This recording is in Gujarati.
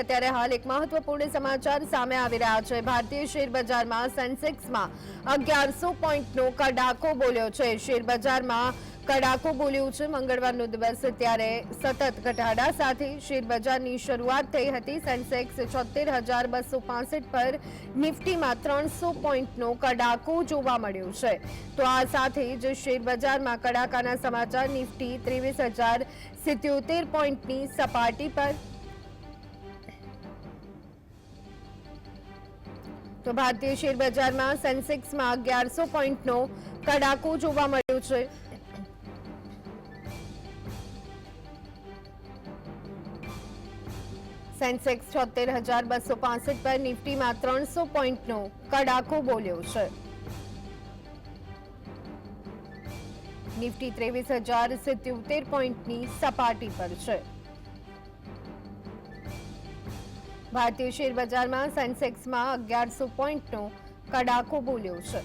અત્યારે હાલ એક મહત્વપૂર્ણ સમાચાર સામે આવી રહ્યા છે. ભારતીય શેર બજારમાં સેન્સેક્સમાં અગિયારસો પોઈન્ટનો કડાકો બોલ્યો છે. શેર કડાકો બોલ્યું છે. મંગળવારનો દિવસ ત્યારે સતત ઘટાડા સાથે શેરબજારની શરૂઆત થઈ હતી. સેન્સેક્સ છોતેર હજાર બસો પાસઠ પર નિફ્ટીમાં ત્રણસો પોઈન્ટનો કડાકો જોવા મળ્યો છે. તો આ સાથે જ શેર બજારમાં કડાકાના સમાચાર. નિફ્ટી ત્રેવીસ હજાર સિત્યોતેર પોઈન્ટની સપાટી પર તો ભારતીય શેર બજારમાં સેન્સેક્સમાં અગિયારસો પોઈન્ટનો કડાકો જોવા મળ્યો છે. સેન્સેક્સ છોતેર હજાર બસો પાસઠ પર નિફ્ટીમાં ત્રણસો પોઈન્ટનો કડાકો બોલ્યો છે. નિફ્ટી ત્રેવીસ હજાર સિત્યોતેર પોઈન્ટની સપાટી પર છે. ભારતીય શેરબજારમાં સેન્સેક્સમાં અગિયારસો પોઈન્ટનો કડાકો બોલ્યો છે.